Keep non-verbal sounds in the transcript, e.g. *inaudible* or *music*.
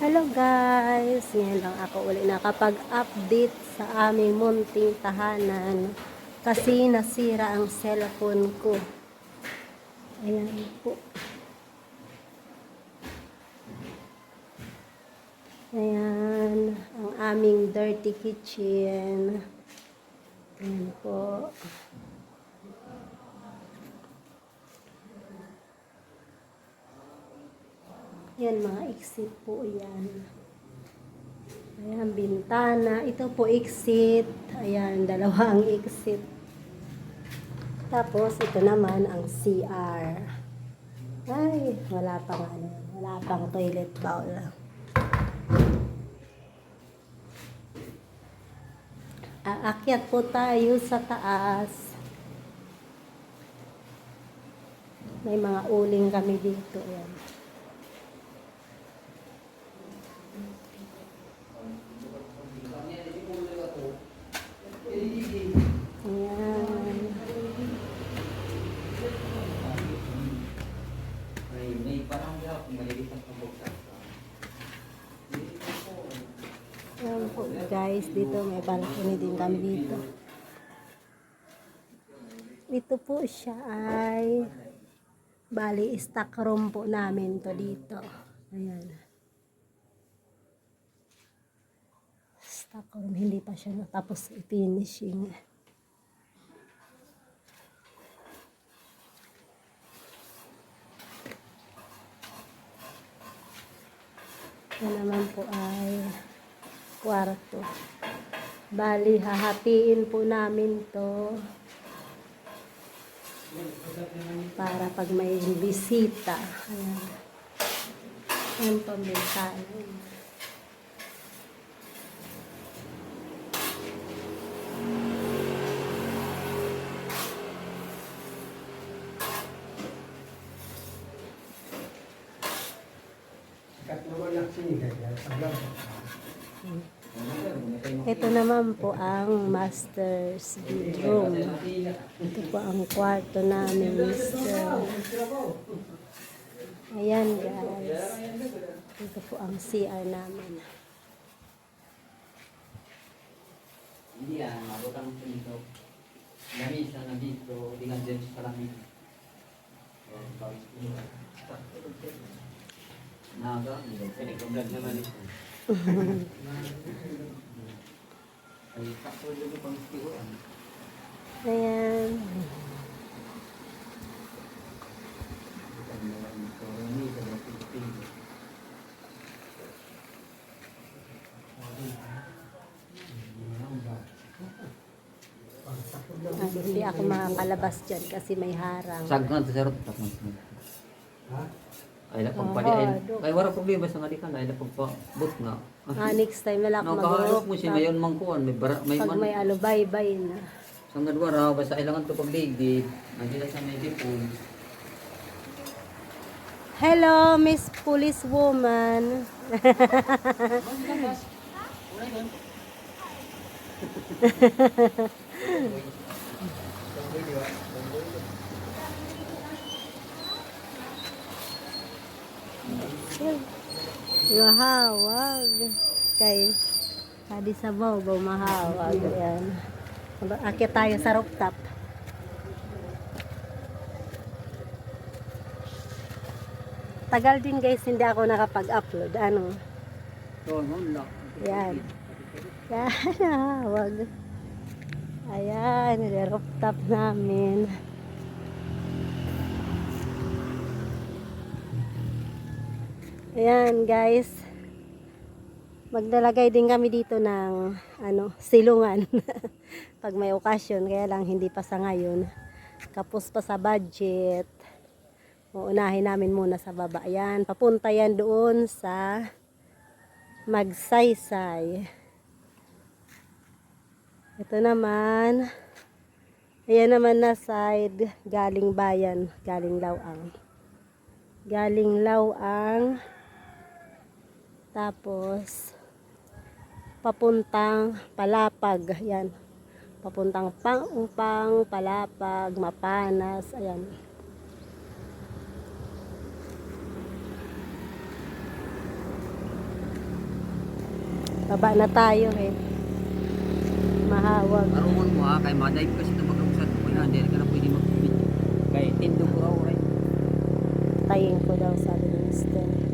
Hello guys! Ngayon lang ako uli nakapag-update sa aming munting tahanan kasi nasira ang cellphone ko. Ayan po. Ayan, ang aming dirty kitchen. Ayan po. Yan, mga exit po yan. Ayan, bintana. Ito po exit. Ayan, dalawa ang *laughs* exit. Tapos, ito naman ang CR. Ay, wala pang ano, wala pang toilet bowl. Aakyat po tayo sa taas. May mga uling kami dito. Ayan. Ayan. May, may parang hirap, maliliit ang pabuksan. Ayan po guys, dito may balcony din kami dito. Ito po siya ay bali stock room po namin to dito. Ayan. Stock room, hindi pa siya natapos i-finishing. Yan naman po ay kwarto. Bali, hahatiin po namin to para pag may bisita. Ayan. Ayan bintana. Kat naman ang sinigang yan. Ito naman po ang master's bedroom. Ito po ang kwarto namin, mister. Ayan guys. Ito po ang CR namin. Hindi yan, mabot ang pinto. Lamisa na dito, di nga dyan sa nila. Naga, pinagkablad naman ito. Ayan. Ah, hindi ako makakalabas dyan kasi may harang. Sagkan sa sarap tapos. Ha? Ay la pag Oo, pali ay do. ay wala problema sa ngalikan ay la pag pa but nga. Ah, next time wala *laughs* No kaharap mo mag si mayon man kuan may bara may Pag man. may alubay-bay na. Sa ngadwara basta ilangan to pagligid. Nandiyan sa may dipon. Hello, Miss Police Woman. *laughs* Mahawag. Kay Kadi sa Bobo, mahawag. Ayan. Akit tayo sa rooftop. Tagal din guys, hindi ako nakapag-upload. Ano? Yan. Yan, wag. Ayan, rooftop namin. Ayan, guys. Maglalagay din kami dito ng ano, silungan. *laughs* Pag may okasyon, kaya lang hindi pa sa ngayon. Kapos pa sa budget. Uunahin namin muna sa baba. Ayan, papunta yan doon sa magsaysay. Ito naman, ayan naman na side, galing bayan, galing lawang. Galing lawang, tapos, papuntang palapag, ayan. Papuntang pang-upang, palapag, mapanas, ayan. Baba na tayo eh. Mahawag. Arumon mo ha, kay madive kasi ito magkamusan. Kung hindi ka na pwede mag-video. Kay tindong ko raw, right? Tayin ko daw sabi ni Mr.